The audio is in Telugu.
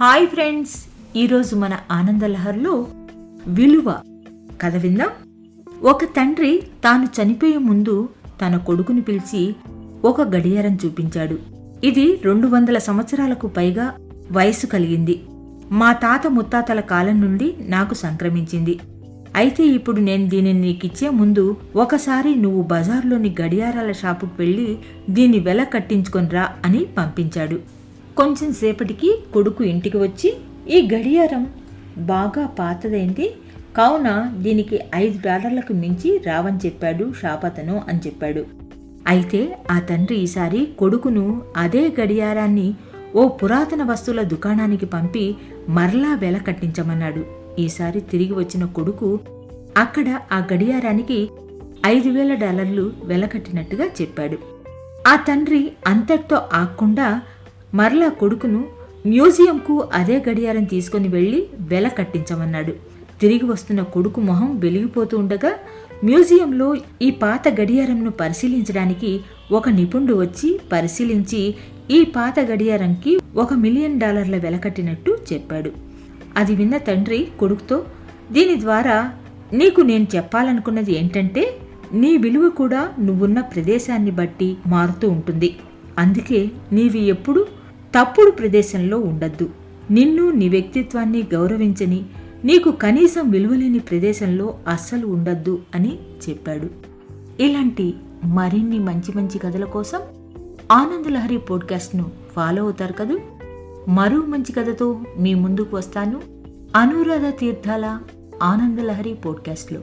హాయ్ ఫ్రెండ్స్ ఈరోజు మన ఆనందలహర్లో విలువ కథ విందాం. ఒక తండ్రి తాను చనిపోయే ముందు తన కొడుకుని పిలిచి ఒక గడియారం చూపించాడు. ఇది రెండు వందల సంవత్సరాలకు పైగా వయసు కలిగింది. మా తాత ముత్తాతల కాలం నుండి నాకు సంక్రమించింది. అయితే ఇప్పుడు నేను దీనిని నీకిచ్చే ముందు ఒకసారి నువ్వు బజార్లోని గడియారాల షాపుకు వెళ్ళి దీని వెల కట్టించుకొనిరా అని పంపించాడు. కొంచెం సేపటికి కొడుకు ఇంటికి వచ్చి ఈ గడియారం బాగా పాతదైంది. కావున దీనికి ఐదు డాలర్లకు మించి రావని చెప్పాడు షాపతను అని చెప్పాడు. అయితే ఆ తండ్రి ఈసారి కొడుకును అదే గడియారాన్ని ఓ పురాతన వస్తువుల దుకాణానికి పంపి మరలా వెల కట్టించమన్నాడు. ఈసారి తిరిగి వచ్చిన కొడుకు అక్కడ ఆ గడియారానికి ఐదు వేల డాలర్లు వెల కట్టినట్టుగా చెప్పాడు. ఆ తండ్రి అంతటితో ఆకుండా మరలా కొడుకును మ్యూజియంకు అదే గడియారం తీసుకుని వెళ్ళి వెల కట్టించమన్నాడు. తిరిగి వస్తున్న కొడుకు మొహం వెలిగిపోతూ ఉండగా మ్యూజియంలో ఈ పాత గడియారంను పరిశీలించడానికి ఒక నిపుణుడు వచ్చి పరిశీలించి ఈ పాత గడియారంకి ఒక మిలియన్ డాలర్ల వెల కట్టినట్టు చెప్పాడు. అది విన్న తండ్రి కొడుకుతో దీని ద్వారా నీకు నేను చెప్పాలనుకున్నది ఏంటంటే నీ విలువ కూడా నువ్వున్న ప్రదేశాన్ని బట్టి మారుతూ ఉంటుంది. అందుకే నీవి ఎప్పుడు తప్పుడు ప్రదేశంలో ఉండద్దు. నిన్ను నీ వ్యక్తిత్వాన్ని గౌరవించని నీకు కనీసం విలువలేని ప్రదేశంలో అస్సలు ఉండద్దు అని చెప్పాడు. ఇలాంటి మరిన్ని మంచి మంచి కథల కోసం ఆనందలహరి పోడ్కాస్ట్ను ఫాలో అవుతారు కదూ? మరో మంచి కథతో మీ ముందుకు వస్తాను. అనురాధ తీర్థాల ఆనందలహరి పోడ్కాస్ట్లో.